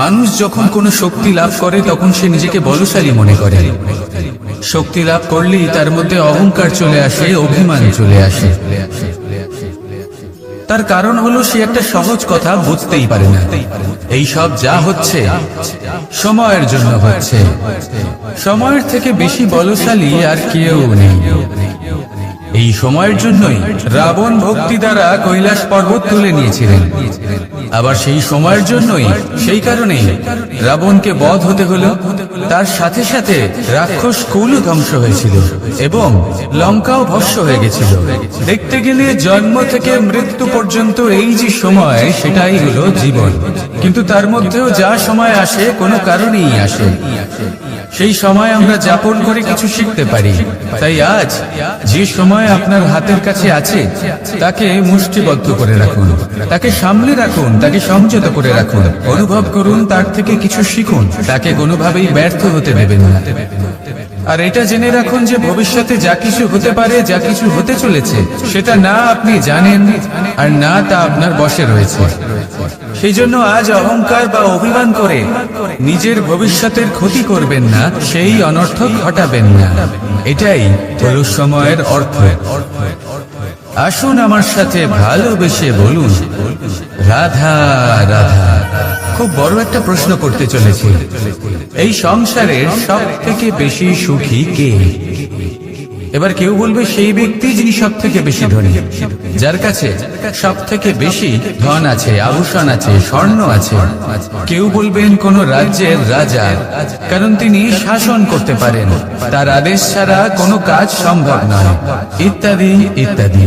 মানুষ যখন কোনো শক্তি লাভ করে, তখন সে নিজেকে বলশালী মনে করে। শক্তি লাভ করলেই তার মধ্যে অহংকার চলে আসে, অভিমান চলে আসে। তার কারণ হলো সে একটা সহজ কথা বুঝতেই পারে না। এই সব যা হচ্ছে, সময়ের জন্য হচ্ছে। সময়ের থেকে বেশি বলশালী আর কেউ নেই। এই সময়ের জন্যই রাবণ ভক্তি দ্বারা কৈলাস পর্বত তুলে নিয়েছিলেন। আবার সেই সময়ের জন্যই, সেই কারণেই রাবণকে বধ হতে হলো তার সাথে সাথে রাক্ষস কুলও ধ্বংস হয়েছিল এবং লঙ্কাও ভস্য হয়ে গেছিল। দেখতে গেলে জন্ম থেকে মৃত্যু পর্যন্ত এই যে সময়, সেটাই হলো জীবন। কিন্তু তার মধ্যেও যা সময় আসে, কোনো কারণেই আসে। সেই সময় আমরা যাপন করে কিছু শিখতে পারি। তাই আজ যে সময় আপনার হাতের কাছে আছে, তাকে মুষ্টিবদ্ধ করে রাখুন। তাকে সামলে রাখুন, তাকে সংযত করে রাখুন। অনুভব করুন, তার থেকে কিছু শিখুন। তাকে কোনোভাবেই ব্যর্থ হতে দেবেন না। আর এটা জেনে রাখুন যে ভবিষ্যতে যা কিছু হতে পারে, যা কিছু হতে চলেছে, সেটা না আপনি জানেন আর না তা আপনার বসে রয়েছে। সেই জন্য আজ অহংকার বা অভিমান করে নিজের ভবিষ্যতের ক্ষতি করবেন না, সেই অনর্থক ঘটাবেন না। এটাই হলো সময়ের অর্থ। আসুন আমার সাথে ভালোবেসে বলুন, রাধা রাধা। খুব বড় একটা প্রশ্ন করতে চলেছি। এই সংসারের সব থেকে বেশি সুখী কে? এবার কেউ বলবে সেই ব্যক্তি যিনি সব থেকে বেশি ধনী। যার কাছে সব থেকে বেশি ধন আছে, আভূষণ আছে, স্বর্ণ আছে। কেউ বলবেন কোন রাজ্যের রাজা, কারণ তিনি শাসন করতে পারেন। তার আদেশ ছাড়া কোনো কাজ সম্ভব নয়। ইত্যাদি ইত্যাদি।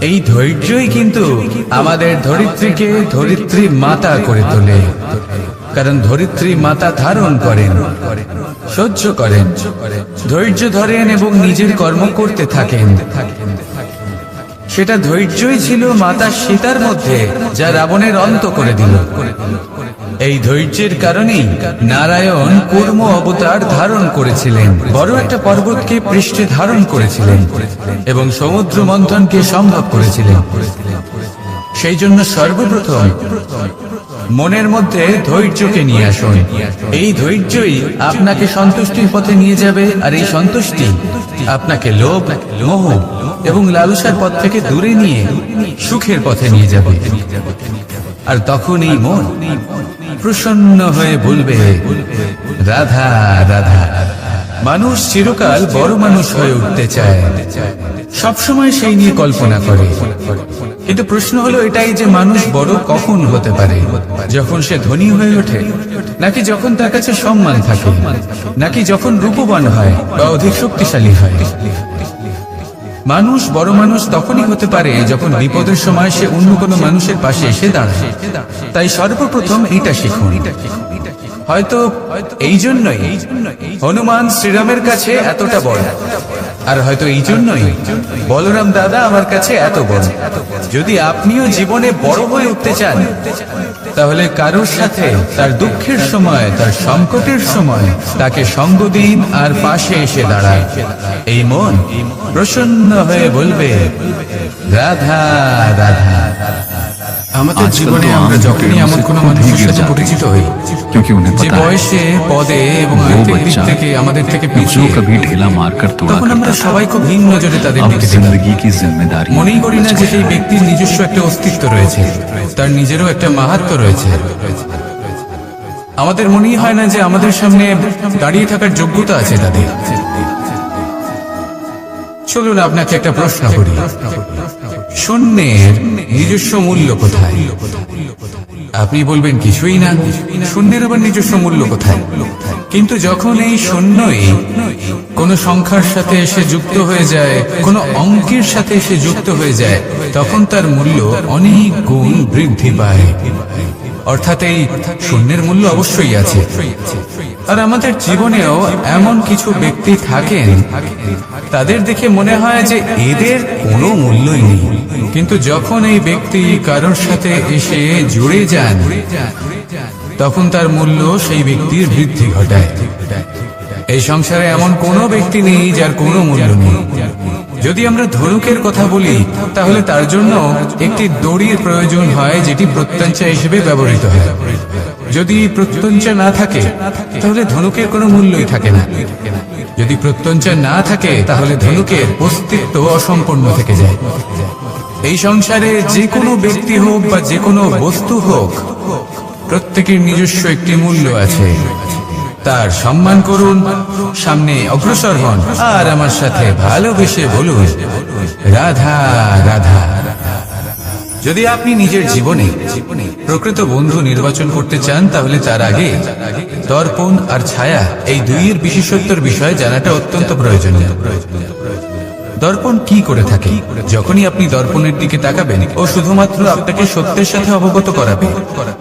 এই ধৈর্যই কিন্তু আমাদের ধরিত্রীকে ধরিত্রী মাতা করে তোলে। কারণ ধরিত্রী মাতা ধারণ করেন, সহ্য করেন, ধৈর্য ধরেন এবং নিজের কর্ম করতে থাকেন। সেটা ধৈর্যই ছিল মাতা সীতার মধ্যে, যা রাবণের অন্ত করে দিল। এই ধৈর্যের কারণেই নারায়ণ কুর্ম অবতার ধারণ করেছিলেন। বড় একটা পর্বতকে পৃষ্ঠে ধারণ করেছিলেন এবং সমুদ্র মন্থনকে সম্ভব করেছিলেন। সেই জন্য সর্বপ্রথম মনের মধ্যে ধৈর্যকে নিয়ে আসুন। এই ধৈর্যই আপনাকে সন্তুষ্টির পথে নিয়ে যাবে আর এই সন্তুষ্টি আপনাকে লোভ, মোহ এবং লালসার পথ থেকে দূরে নিয়ে সুখের পথে নিয়ে যাবে। আর তখন এই মন প্রসন্ন হয়ে বলবে, রাধা রাধা। মানুষ চিরকাল বড় মানুষ হয়ে উঠতে চায়। সবসময় সেই নিয়ে কল্পনা করে। কিন্তু প্রশ্ন হলো এটাই যে মানুষ বড় কখন হতে পারে? যখন সে ধনী হয়ে ওঠে, নাকি যখন তার কাছে সম্মান থাকে, নাকি যখন রূপবান হয় বা অধিক শক্তিশালী হয়? মানুষ বড় মানুষ তখনই হতে পারে যখন বিপদের সময় সে অন্য কোনো মানুষের পাশে এসে দাঁড়ায়। তাই সর্বপ্রথম এটা শিখুন। হয়তো এই জন্যই হনুমান শ্রীরামের কাছে এতটা বড়। আর হয়তো এই জন্যই বলরাম দাদা আমার কাছে এত বড়। যদি আপনিও জীবনে বড় হয়ে উঠতে চান, তাহলে কারোর সাথে তার দুঃখের সময়, তার সংকটের সময় তাকে সঙ্গ দিন আর পাশে এসে দাঁড়ায় এই মন প্রসন্ন হয়ে বলবে, রাধা রাধা। আমাদের জীবনে আমরা যখনই এমন কোনো মানুষের সাথে পরিচিত হই যে বয়সে পদে এবং থেকে আমাদের থেকে পিছিয়ে। তখন আমরা সবাই খুব হীন নজরে তাদের মনেই করি না যে সেই ব্যক্তির নিজস্ব একটা অস্তিত্ব রয়েছে তার নিজেরও একটা মাহাত্ম রয়েছে। আমাদের মনেই হয় না যে আমাদের সামনে দাঁড়িয়ে থাকার যোগ্যতা আছে তাদের। চলুন আপনাকে একটা প্রশ্ন করি। শূন্যের নিজস্ব মূল্য কোথায়? আপনি বলবেন কিছুই না। শূন্যের আবার নিজস্ব মূল্য কোথায়? কিন্তু যখন এই শূন্যই কোন সংখ্যার সাথে এসে যুক্ত হয়ে যায়, কোন অঙ্কের সাথে এসে যুক্ত হয়ে যায়, তখন তার মূল্য অনেক গুণ বৃদ্ধি পায়। অর্থাৎ এই শূন্যের মূল্য অবশ্যই আছে। আর আমাদের জীবনেও এমন কিছু ব্যক্তি থাকেন, তাদের দেখে মনে হয় যে এদের কোনো মূল্যই নেই। কিন্তু যখন এই ব্যক্তি কারোর সাথে এসে জুড়ে যান, তখন তার মূল্য সেই ব্যক্তির বৃদ্ধি ঘটায়। এই সংসারে এমন কোনো ব্যক্তি নেই যার কোনো মূল্য নেই। যদি আমরা ধনুকের কথা বলি, তাহলে তার জন্য একটি দড়ির প্রয়োজন হয়, যেটি প্রত্যঞ্চা হিসেবে ব্যবহৃত হয়। যদি প্রত্যঞ্চা না থাকে, তাহলে ধনুকের কোনো মূল্যই থাকে না। যদি প্রত্যঞ্চা না থাকে, তাহলে ধনুকের অস্তিত্ব অসম্পূর্ণ থেকে যায়। এই সংসারে যে কোনো ব্যক্তি হোক বা যে কোনো বস্তু হোক, প্রত্যেকের নিজস্ব একটি মূল্য আছে। তার সম্মান করুন, সামনে অগ্রসর হন, আর আমার সাথে ভালোবেসে বলুন, রাধা যদি আপনি নিজের জীবনে প্রকৃত বন্ধু নির্বাচন করতে চান, তাহলে তার আগে দর্পণ আর ছায়া এই দুইয়ের বিশেষত্বর বিষয়ে জানাটা অত্যন্ত প্রয়োজনীয়। দর্পণ কি করে থাকে? যখনই আপনি দর্পণের দিকে তাকাবেন, ও শুধুমাত্র আপনাকে সত্যের সাথে অবগত করাবে,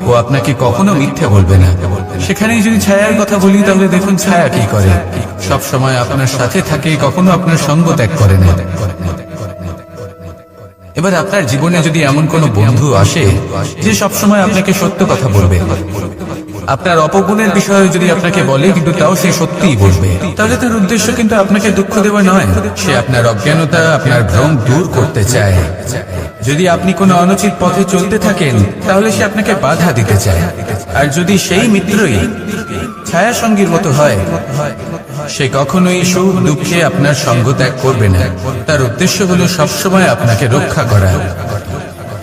ও আপনাকে কখনো মিথ্যে বলবে না। সেখানেই যদি ছায়ার কথা বলি, তাহলে দেখুন ছায়া কি করে। সব সময় আপনার সাথে থাকে, কখনো আপনার সঙ্গ ত্যাগ করে না। এবার আপনার জীবনে যদি এমন কোনো বন্ধু আসে, যে সবসময় আপনাকে সত্য কথা বলবে। আপনার অপগুণের বিষয়ে যদি আপনাকে বলে, কিন্তু তাও সে সত্যিই বলবে। তাহলে তার উদ্দেশ্য কিন্তু আপনাকে দুঃখ দেওয়া নয়। সে আপনার অজ্ঞানতা, আপনার ভ্রম দূর করতে চায়। যদি আপনি কোনো অনুচিত পথে চলতে থাকেন, তাহলে সে আপনাকে বাধা দিতে চায়। আর যদি সেই মিত্রই ছায়া সঙ্গীর মতো হয়। সে কখনোই সুখ দুঃখে আপনার সঙ্গ ত্যাগ করবে না। তার উদ্দেশ্য হলো সবসময় আপনাকে রক্ষা করা।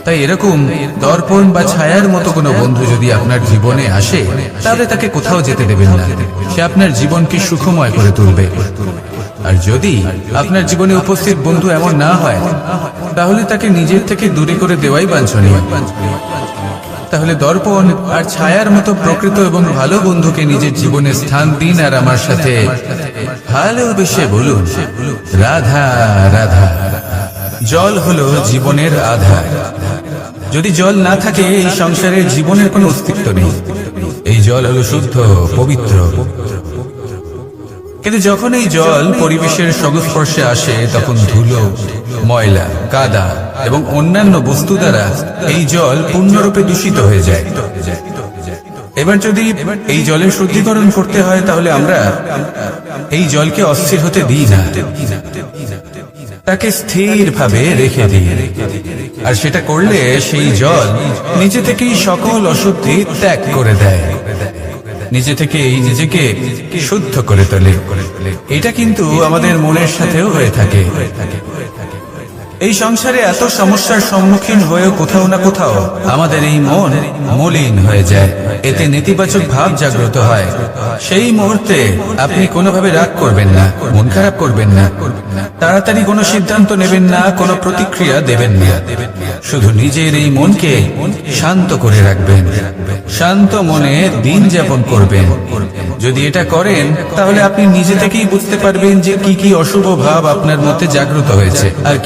তাই এরকম দর্পণ বা ছায়ার মতো কোনো বন্ধু যদি আপনার জীবনে আসে, তাহলে তাকে কোথাও যেতে দেবেন না। সে আপনার জীবনকে সুখময় করে তুলবে। আর যদি আপনার জীবনে উপস্থিত বন্ধু এমন না হয়, তাহলে তাকে নিজের থেকে দূরে করে দেওয়াই বাঞ্ছনীয়। তাহলে দর্পণ আর ছায়ার মতো প্রকৃত এবং ভালো বন্ধুকে নিজের জীবনে স্থান দিন আর আমার সাথে। ভালোবেসে বলুন। রাধা রাধা। জল হলো জীবনের আধার। যদি জল না থাকে, এই সংসারে জীবনের কোনো অস্তিত্ব নেই। এই জল হলো শুদ্ধ, পবিত্র। কিন্তু যখন এই জল পরিবেশের সংস্পর্শে আসে, তখন ধুলো ময়লা, কাদা এবং অন্যান্য বস্তু দ্বারা এই জল পূর্ণরূপে দূষিত হয়ে যায়। এবার যদি এই জলের শুদ্ধিকরণ করতে হয়, তাহলে আমরা এই জলকে অস্থির হতে দিই না। তাকে স্থির ভাবে রেখে দিই। আর সেটা করলে সেই জল নিজে থেকেই সকল অশুদ্ধি ত্যাগ করে দেয়। নিজে থেকে এই নিজেকে শুদ্ধ করে তোলে। এটা কিন্তু আমাদের মনের সাথেও হয়ে থাকে। এই সংসারে এত সমস্যার সম্মুখীন হয়েও কোথাও না কোথাও আমাদের এই মন মলিন হয়ে যায়। এতে নেতিবাচক ভাব জাগ্রত হয়। সেই মুহূর্তে আপনি কোনোভাবে রাগ করবেন না, মন খারাপ করবেন না, তাড়াতাড়ি কোনো সিদ্ধান্ত নেবেন না, কোনো প্রতিক্রিয়া দেবেন না। শুধু নিজের এই মনকে শান্ত করে রাখবেন। শান্ত মনে দিন যাপন করবেন। যদি এটা করেন, তাহলে আপনি নিজে থেকেই বুঝতে পারবেন যে কি কি অশুভ ভাব আপনার মধ্যে জাগ্রত হয়েছে। আর